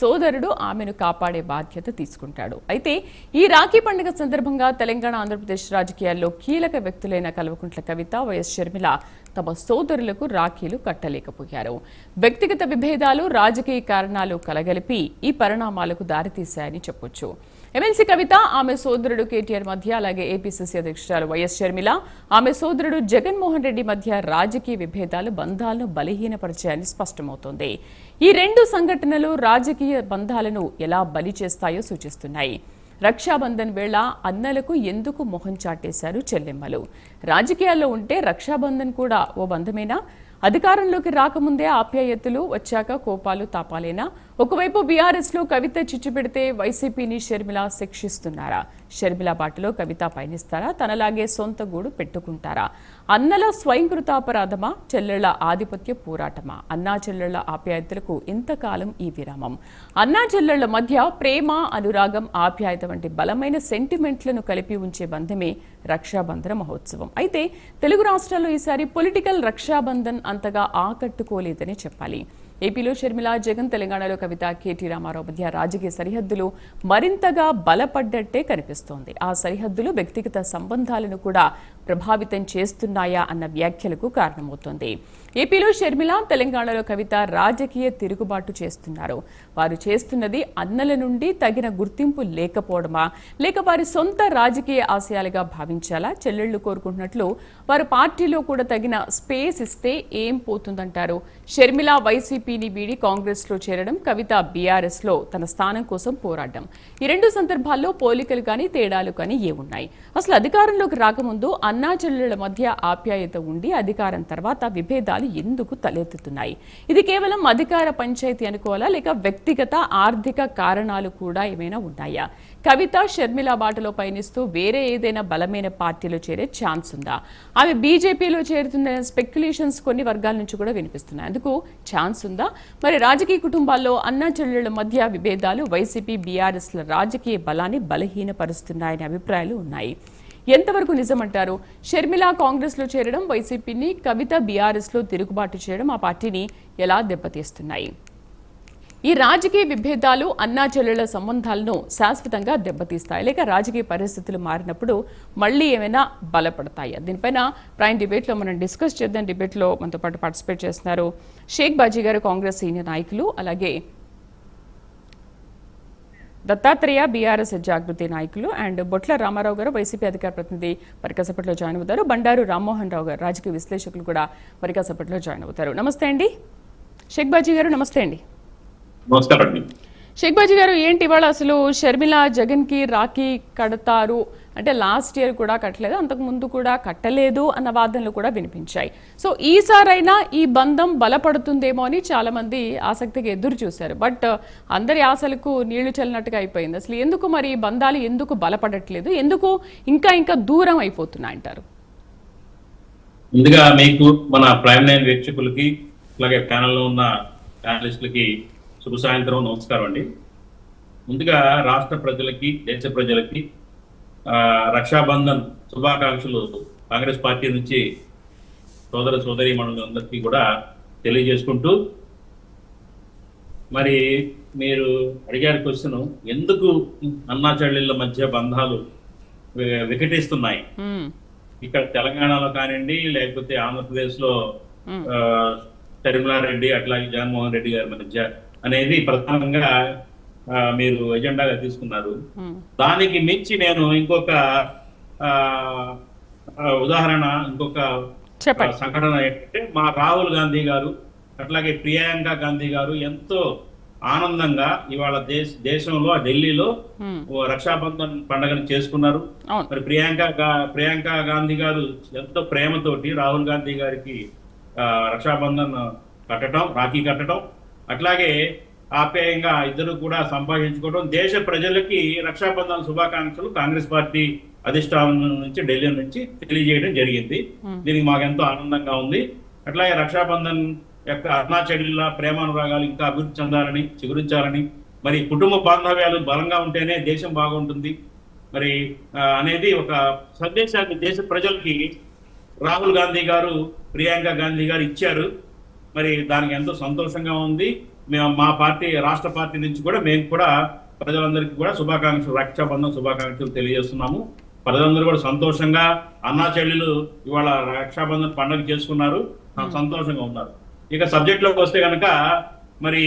సోదరుడు ఆమెను కాపాడే బాధ్యత తీసుకుంటాడు. అయితే ఈ రాఖీ పండుగ సందర్భంగా తెలంగాణ ఆంధ్రప్రదేశ్ రాజకీయాల్లో కీలక వ్యక్తులైన కల్వకుంట్ల కవిత వైఎస్ షర్మిల తమ సోదరులకు రాఖీలు కట్టలేకపోయారు. వ్యక్తిగత విభేదాలు రాజకీయ కారణాలు కలగలిపి ఈ పరిణామాలకు దారితీశాయని చెప్పొచ్చు. ఎమ్మెల్సీ కవిత ఆమె సోదరుడు కేటీఆర్ మధ్య అలాగే ఏపీసీసీ అధ్యక్షురాలు వైఎస్ షర్మిల. ఆమె సోదరుడు జగన్మోహన్ రెడ్డి మధ్య రాజకీయ విభేదాలు బంధాలను బలహీనపరిచాయని స్పష్టమవుతోంది. ఈ రెండు సంఘటనలు రాజకీయ బంధాలను ఎలా బలి చేస్తాయో సూచిస్తున్నాయి. రక్షాబంధన్ వేళ అన్నలకు ఎందుకు మొహం చాటేశారు చెల్లెమ్మలు. రాజకీయాల్లో ఉంటే రక్షాబంధన్ కూడా ఓ బంధమేనా? అధికారంలోకి రాకముందే ఆప్యాయతలు వచ్చాక కోపాలు తాపాలేనా? ఒకవైపు బీఆర్ఎస్లో కవిత చిచ్చు పెడితే వైసీపీని షర్మిల శిక్షిస్తున్నారా? షర్మిల బాటలో కవిత పయనిస్తారా? తనలాగే సొంత గూడు పెట్టుకుంటారా? అన్నల స్వయంకృతాపరాధమా చెల్లెళ్ళ ఆధిపత్య పోరాటమా? అన్నా చెల్లెళ్ళ ఆప్యాయతలకు ఇంతకాలం ఈ విరామం. అన్నా చెల్లెళ్ళ మధ్య ప్రేమ అనురాగం ఆప్యాయత వంటి బలమైన సెంటిమెంట్లను కలిపి ఉంచే బంధమే రక్షాబంధన మహోత్సవం. అయితే తెలుగు రాష్ట్రాల్లో ఈసారి పొలిటికల్ రక్షాబంధన్ అంతగా ఆకట్టుకోలేదని చెప్పాలి. ఏపీలో షర్మిల జగన్ తెలంగాణలో కవిత కేటీ రామారావు మధ్య రాజకీయ సరిహద్దులు మరింతగా బలపడ్డట్టే కనిపిస్తోంది. ఆ సరిహద్దులు వ్యక్తిగత సంబంధాలను కూడా ప్రభావితం చేస్తున్నాయా అన్న వ్యాఖ్యలకు కారణమవుతోంది. ఏపీలో షర్మిల తెలంగాణలో కవిత రాజకీయ తిరుగుబాటు చేస్తున్నారు. వారు చేస్తున్నది అన్నల నుండి తగిన గుర్తింపు లేకపోవడమా? లేక వారి సొంత రాజకీయ ఆశయాలుగా భావించాలా? చెల్లెళ్ళు కోరుకుంటున్నట్లు వారు పార్టీలో కూడా తగిన స్పేస్ ఇస్తే ఏం పోతుందంటారు? షర్మిల వైసీపీని వీడి కాంగ్రెస్లో చేరడం కవిత బీఆర్ఎస్లో తన స్థానం కోసం పోరాడడం ఈ రెండు సందర్భాల్లో పోలికలు కానీ తేడాలు కానీ ఏమున్నాయి? అసలు అధికారంలోకి రాకముందు అన్నాచెల్లెళ్ళ మధ్య ఆప్యాయత ఉండి అధికారం తర్వాత విభేదాలు ఎందుకు తలెత్తుతున్నాయి? ఇది కేవలం అధికార పంచాయతీ అనుకోవాలా? లేక వ్యక్తిగత ఆర్థిక కారణాలు కూడా ఏమైనా ఉన్నాయా? కవిత షర్మిల బాటలో పయనిస్తూ వేరే ఏదైనా బలమైన పార్టీలో చేరే ఛాన్స్ ఉందా? ఆమె బీజేపీలో చేరుతున్న స్పెక్యులేషన్స్ కొన్ని వర్గాల నుంచి కూడా వినిపిస్తున్నాయి. అందుకు ఛాన్స్ ఉందా? మరి రాజకీయ కుటుంబాల్లో అన్నా చెల్లెళ్ళ మధ్య విభేదాలు వైసీపీ బీఆర్ఎస్ల రాజకీయ బలాన్ని బలహీనపరుస్తున్నాయనే అభిప్రాయాలు ఉన్నాయి. ఎంతవరకు నిజమంటారు? షర్మిల కాంగ్రెస్లో చేరడం వైసీపీని కవిత బీఆర్ఎస్లో తిరుగుబాటు చేయడం ఆ పార్టీని ఎలా దెబ్బతీస్తున్నాయి? ఈ రాజకీయ విభేదాలు అన్నా చెల్లెళ్ళ సంబంధాలను శాశ్వతంగా దెబ్బతీస్తాయి. లేక రాజకీయ పరిస్థితులు మారినప్పుడు మళ్ళీ ఏమైనా బలపడతాయి? దీనిపైన ప్రైమ్ డిబేట్లో మనం డిస్కస్ చేద్దాం. డిబేట్లో మనతో పాటు పార్టిసిపేట్ చేస్తున్నారు షేక్ బాజీ గారు కాంగ్రెస్ సీనియర్ నాయకులు. అలాగే దత్తాత్రేయ బీఆర్ఎస్ జాగృతి నాయకులు అండ్ బొట్ల రామారావు గారు వైసీపీ అధికార ప్రతినిధి మరికాసపట్లో జాయిన్ అవుతారు. బండారు రామ్మోహన్ రావు గారు రాజకీయ విశ్లేషకులు కూడా మరికాసపట్లో జాయిన్ అవుతారు. నమస్తే అండి. షేక్ బాజీ గారు నమస్తే అండి. నమస్కారం అండి. షేక్ బాజీ గారు ఏంటి ఇవాళ అసలు షర్మిల జగన్కి రాఖీ కడతారు? అంటే లాస్ట్ ఇయర్ కూడా కట్టలేదు అంతకు ముందు కూడా కట్టలేదు అన్న వాదనలు కూడా వినిపించాయి. సో ఈసారైనా ఈ బంధం బలపడుతుందేమో అని చాలా మంది ఆసక్తిగా ఎదురు చూశారు. బట్ అందరి ఆశలకు నీళ్ళు చల్లినట్టుగా అయిపోయింది. అసలు ఎందుకు మరి ఈ బంధాలు ఎందుకు బలపడట్లేదు? ఎందుకు ఇంకా ఇంకా దూరం అయిపోతున్నాయి అంటారు? ముందుగా మీకు మన ప్రైమ్ లైన్ వీక్షకులకి అలాగే ప్యానల్లో ఉన్న ప్యానలిస్టులకి శుభ సాయంత్రం నమస్కారం అండి ముందుగా రాష్ట్ర ప్రజలకి దేశ ప్రజలకి ఆ, రక్షాబంధన్ శుభాకాంక్షలు కాంగ్రెస్ పార్టీ నుంచి సోదర సోదరి మనులందరికీ కూడా తెలియజేసుకుంటూ మరి మీరు అడిగారు క్వశ్చన్ ఎందుకు అన్నా చెల్లెళ్ళ మధ్య బంధాలు వికటిస్తున్నాయి. ఇక్కడ తెలంగాణలో కానివ్వండి లేకపోతే ఆంధ్రప్రదేశ్లో మ్మ్. రెడ్డి అట్లాగే జగన్మోహన్ రెడ్డి గారి మధ్య అనేది ప్రధానంగా మీరు ఎజెండాగా తీసుకున్నారు. దానికి మించి నేను ఇంకొక ఉదాహరణ ఇంకొక సంఘటన ఏంటంటే మా రాహుల్ గాంధీ గారు అట్లాగే ప్రియాంక గాంధీ గారు ఎంతో ఆనందంగా ఇవాళ దేశ దేశంలో ఢిల్లీలో రక్షాబంధన్ పండుగను చేసుకున్నారు. మరి ప్రియాంక ప్రియాంక గాంధీ గారు ఎంతో ప్రేమతోటి రాహుల్ గాంధీ గారికి ఆ, రక్షాబంధన్ కట్టడం రాఖీ కట్టడం అట్లాగే ఆప్యాయంగా ఇద్దరు కూడా సంభాషించుకోవడం దేశ ప్రజలకి రక్షాబంధన్ శుభాకాంక్షలు కాంగ్రెస్ పార్టీ అధిష్టానం నుంచి ఢిల్లీ నుంచి తెలియజేయడం జరిగింది. దీనికి మాకు ఎంతో ఆనందంగా ఉంది. అట్లాగే రక్షాబంధన్ యొక్క అరుణాచడిల ప్రేమానురాగాలు ఇంకా అభివృద్ధి చెందాలని చిగురించాలని మరి కుటుంబ బాంధవ్యాలు బలంగా ఉంటేనే దేశం బాగుంటుంది. మరి అనేది ఒక సందేశాన్ని దేశ ప్రజలకి రాహుల్ గాంధీ గారు ప్రియాంక గాంధీ గారు ఇచ్చారు. మరి దానికి ఎంతో సంతోషంగా ఉంది. మేము మా పార్టీ రాష్ట్ర పార్టీ నుంచి కూడా మేము కూడా ప్రజలందరికీ కూడా శుభాకాంక్షలు రక్షాబంధన్ శుభాకాంక్షలు తెలియజేస్తున్నాము. ప్రజలందరూ కూడా సంతోషంగా అన్నా చెల్లెలు ఇవాళ రక్షాబంధన్ పండుగ చేసుకున్నారు. సంతోషంగా ఉన్నారు. ఇక సబ్జెక్ట్లోకి వస్తే కనుక మరి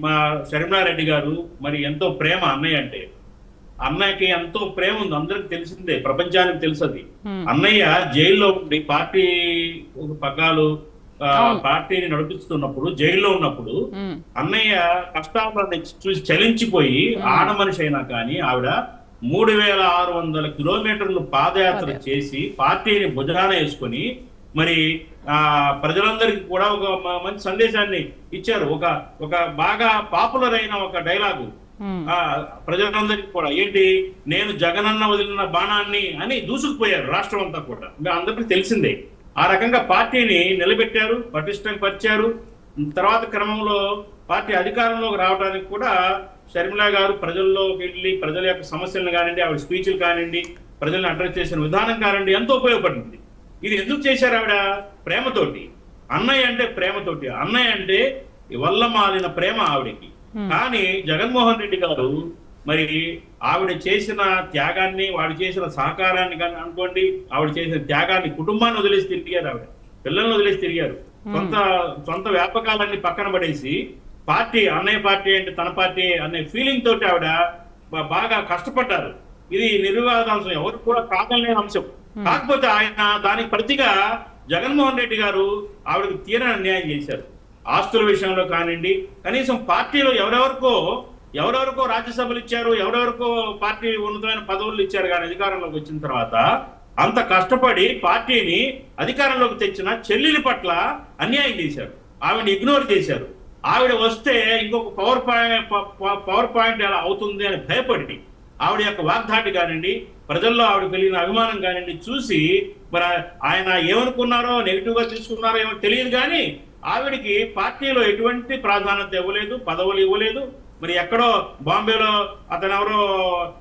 మా శర్మిలారెడ్డి గారు మరి ఎంతో ప్రేమ అన్నయ్య అంటే. అన్నయ్యకి ఎంతో ప్రేమ ఉంది. అందరికి తెలిసిందే. ప్రపంచానికి తెలుసది. అన్నయ్య జైల్లో ఉండి పార్టీ పగ్గాలు. పార్టీని నడిపిస్తున్నప్పుడు జైల్లో ఉన్నప్పుడు అన్నయ్య కష్టాలను చూసి చలించిపోయి ఆడ మనిషి అయినా కానీ ఆవిడ మూడు వేల ఆరు వందల కిలోమీటర్లు పాదయాత్ర. చేసి పార్టీని భుజాన వేసుకొని మరి ఆ ప్రజలందరికీ కూడా ఒక మంచి సందేశాన్ని ఇచ్చారు. ఒక ఒక బాగా పాపులర్ అయిన ఒక డైలాగు. ప్రజలందరికీ కూడా. ఏంటి? నేను జగనన్న వదిలిన బాణాన్ని అని దూసుకుపోయారు రాష్ట్రం అంతా కూడా. అందరికీ తెలిసిందే. ఆ రకంగా పార్టీని నిలబెట్టారు పటిష్టం పరిచారు. తర్వాత క్రమంలో పార్టీ అధికారంలోకి రావడానికి కూడా షర్మిల గారు ప్రజల్లోకి వెళ్ళి ప్రజల యొక్క సమస్యలను కానివ్వండి ఆవిడ స్పీచ్లు కానివ్వండి ప్రజల్ని అడ్రస్ చేసిన విధానం కానివ్వండి ఎంతో ఉపయోగపడింది. ఇది ఎందుకు చేశారు ఆవిడ? ప్రేమతోటి. అన్నయ్య అంటే ప్రేమతోటి. అన్నయ్య అంటే వల్ల మాలిన ప్రేమ ఆవిడకి. కానీ జగన్మోహన్ రెడ్డి గారు మరి ఆవిడ చేసిన త్యాగాన్ని వాడు చేసిన సహకారాన్ని కానీ అనుకోండి ఆవిడ చేసిన త్యాగాన్ని కుటుంబాన్ని వదిలేసి తిరిగారు ఆవిడ. పిల్లల్ని వదిలేసి తిరిగారు. సొంత సొంత వ్యాపకాలన్నీ పక్కన పడేసి పార్టీ అన్నయ్య పార్టీ అంటే తన పార్టీ అనే ఫీలింగ్ తోటి ఆవిడ బాగా కష్టపడ్డారు. ఇది నిర్వివాదాంశం ఎవరు కూడా కాదనే అంశం. కాకపోతే ఆయన దానికి ప్రతిగా జగన్మోహన్ రెడ్డి గారు ఆవిడకి తీరని అన్యాయం చేశారు. ఆస్తుల విషయంలో కానివ్వండి కనీసం పార్టీలో ఎవరెవరికో ఎవరెవరికో రాజ్యసభలు ఇచ్చారు ఎవరెవరికో పార్టీ ఉన్నతమైన పదవులు ఇచ్చారు కానీ అధికారంలోకి వచ్చిన తర్వాత అంత కష్టపడి పార్టీని అధికారంలోకి తెచ్చిన చెల్లెలి పట్ల అన్యాయం చేశారు. ఆవిడ ఇగ్నోర్ చేశారు. ఆవిడ వస్తే ఇంకొక పవర్ పాయింట్ పవర్ పాయింట్ ఎలా అవుతుంది అని భయపడి ఆవిడ యొక్క వాగ్దాటి కానివ్వండి ప్రజల్లో ఆవిడ కలిగిన అభిమానం కానివ్వండి చూసి మరి ఆయన ఏమనుకున్నారో నెగిటివ్గా తీసుకున్నారో ఏమో తెలియదు కానీ ఆవిడకి పార్టీలో ఎటువంటి ప్రాధాన్యత ఇవ్వలేదు పదవులు ఇవ్వలేదు. మరి ఎక్కడో బాంబేలో అతను ఎవరో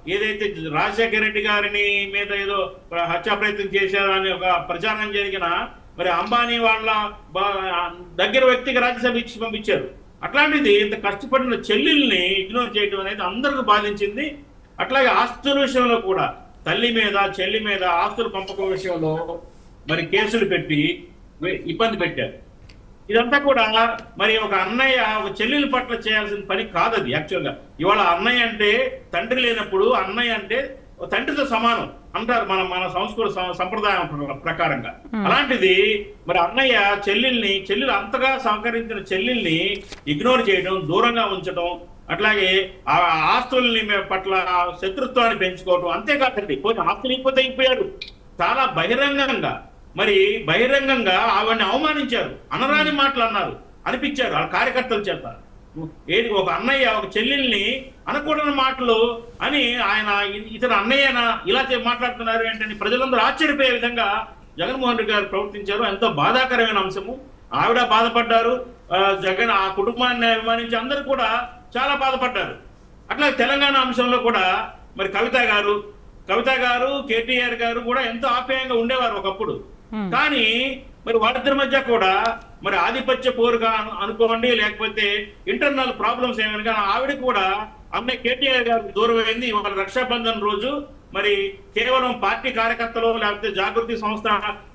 ఏదైతే రాజశేఖర రెడ్డి గారిని మీద ఏదో హత్యా ప్రయత్నం చేశారు అని ఒక ప్రచారం జరిగిన మరి అంబానీ వాళ్ళ బా- దగ్గర వ్యక్తికి రాజ్యసభ ఇచ్చి పంపించారు. అట్లాంటిది ఇంత కష్టపడిన చెల్లెల్ని ఇగ్నోర్ చేయడం అనేది అందరికి బాధించింది. అట్లాగే ఆస్తుల విషయంలో కూడా తల్లి మీద చెల్లి మీద ఆస్తులు పంపకం విషయంలో మరి కేసులు పెట్టి ఇబ్బంది పెట్టారు. ఇదంతా కూడా మరి ఒక అన్నయ్య ఒక చెల్లెల పట్ల చేయాల్సిన పని కాదది యాక్చువల్గా ఇవాళ అన్నయ్య అంటే తండ్రి లేనప్పుడు అన్నయ్య అంటే తండ్రితో సమానం అంటారు మన మన సంస్కృత సంప్రదాయం ప్ర- ప్రకారంగా. అలాంటిది మరి అన్నయ్య చెల్లెల్ని చెల్లెలు అంతగా సహకరించిన చెల్లెల్ని ఇగ్నోర్ చేయడం దూరంగా ఉంచడం అట్లాగే ఆ ఆస్తుల్ని పట్ల శత్రుత్వాన్ని పెంచుకోవడం అంతేకాదండి. పోయి ఆస్తులు ఇకపోతే అయిపోయారు చాలా బహిరంగంగా మరి బహిరంగంగా ఆవిడని అవమానించారు. అనరాని మాటలు అన్నారు అనిపించారు. ఆ కార్యకర్తల చేత ఏది ఒక అన్నయ్య ఒక చెల్లెల్ని అనకూడని మాటలు అని ఆయన ఇ- ఇతను అన్నయ్యనా ఇలా మాట్లాడుతున్నారు ఏంటని ప్రజలందరూ ఆశ్చర్యపోయే విధంగా జగన్మోహన్ రెడ్డి గారు ప్రవర్తించారు. ఎంతో బాధాకరమైన అంశము. ఆవిడ బాధపడ్డారు. జగన్ ఆ కుటుంబాన్ని అభిమానించి అందరూ కూడా చాలా బాధపడ్డారు. అట్లా తెలంగాణ అంశంలో కూడా మరి కవిత గారు కవిత గారు కేటీఆర్ గారు కూడా ఎంతో ఆప్యాయంగా ఉండేవారు ఒకప్పుడు. కానీ మరి వాళ్ళిద్దరి మధ్య కూడా మరి ఆధిపత్య పోరుగా అను- అనుకోండి లేకపోతే ఇంటర్నల్ ప్రాబ్లమ్స్ ఏమైనా కానీ ఆవిడ కూడా అమ్మాయి కేటీఆర్ గారు దూరం అయింది ఇవాళ రక్షాబంధన్ రోజు మరి కేవలం పార్టీ కార్యకర్తలు లేకపోతే జాగృతి సంస్థ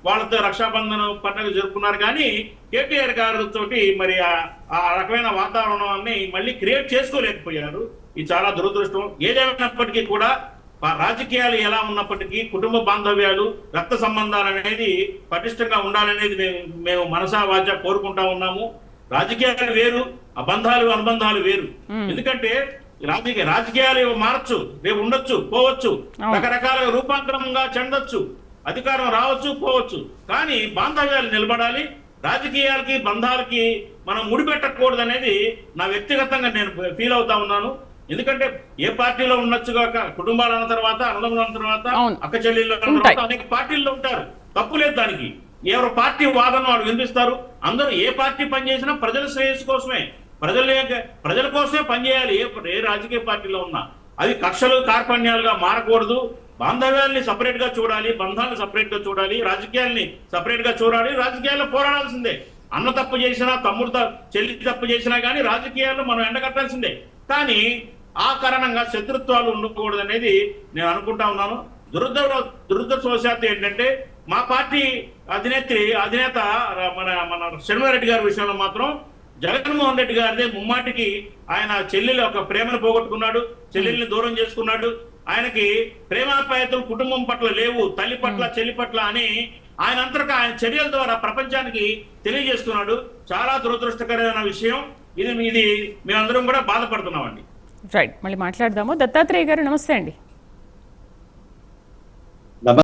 వాళ్ళతో రక్షాబంధన్ పండుగ జరుపుకున్నారు. కానీ కేటీఆర్ గారు తోటి మరి ఆ- రకమైన వాతావరణాన్ని మళ్ళీ క్రియేట్ చేసుకోలేకపోయారు. ఇది చాలా దురదృష్టం. ఏదేమైనప్పటికీ కూడా రాజకీయాలు ఎలా ఉన్నప్పటికీ కుటుంబ బాంధవ్యాలు రక్త సంబంధాలు అనేది పటిష్టంగా ఉండాలనేది మేము మేము మనసా వాచ కోరుకుంటా ఉన్నాము. రాజకీయాలు వేరు ఆ బంధాలు అనుబంధాలు వేరు. ఎందుకంటే రాజకీయ రాజకీయాలు మారచ్చు రేపు ఉండొచ్చు పోవచ్చు. రకరకాల రూపాంతరంగా చెందొచ్చు. అధికారం రావచ్చు పోవచ్చు. కానీ బాంధవ్యాలు నిలబడాలి. రాజకీయాలకి బంధాలకి మనం ముడిపెట్టకూడదు అనేది నా వ్యక్తిగతంగా నేను ఫీల్ అవుతా ఉన్నాను. ఎందుకంటే ఏ పార్టీలో ఉండొచ్చు కాక కుటుంబాలు అన్న తర్వాత అన్నదమ్ములు అన్న తర్వాత. అక్క చెల్లెళ్ళు. తర్వాత అనేక పార్టీల్లో ఉంటారు. తప్పు లేదు దానికి. ఎవరు పార్టీ వాదన వాళ్ళు వినిపిస్తారు? అందరూ ఏ పార్టీ పనిచేసినా ప్రజల శ్రేయస్సు కోసమే. ప్రజల ప్రజల కోసమే పనిచేయాలి ఏ ఏ రాజకీయ పార్టీలో ఉన్నా. అది కక్షలు కార్పణ్యాలుగా మారకూడదు. బాంధవ్యాల్ని సపరేట్గా చూడాలి. బంధాలను సపరేట్గా చూడాలి. రాజకీయాల్ని సపరేట్గా చూడాలి. రాజకీయాల్లో పోరాడాల్సిందే. అన్న తప్పు చేసినా తమ్ముడు చెల్లి తప్పు చేసినా కానీ రాజకీయాల్లో మనం ఎండగట్టాల్సిందే. కానీ ఆ కారణంగా శత్రుత్వాలు ఉండకూడదు అనేది నేను అనుకుంటా ఉన్నాను. దురదృ దురదృష్టవశాత్తు ఏంటంటే మా పార్టీ అధినేత్రి అధినేత మన మన శర్మారెడ్డి గారి విషయంలో మాత్రం జగన్మోహన్ రెడ్డి గారిదే ముమ్మాటికి ఆయన చెల్లెలు ఒక ప్రేమను పోగొట్టుకున్నాడు చెల్లెల్ని దూరం చేసుకున్నాడు. ఆయనకి ప్రేమాప్యాయతలు కుటుంబం పట్ల లేవు తల్లి పట్ల చెల్లి పట్ల అని ఆయన అంతటా ఆయన చర్యల ద్వారా ప్రపంచానికి తెలియజేస్తున్నాడు. చాలా దురదృష్టకరమైన విషయం. ఇది ఇది మేమందరం కూడా బాధపడుతున్నామండి. రైట్ మళ్ళీ మాట్లాడదాము. దత్తాత్రేయ గారు నమస్తే అండి.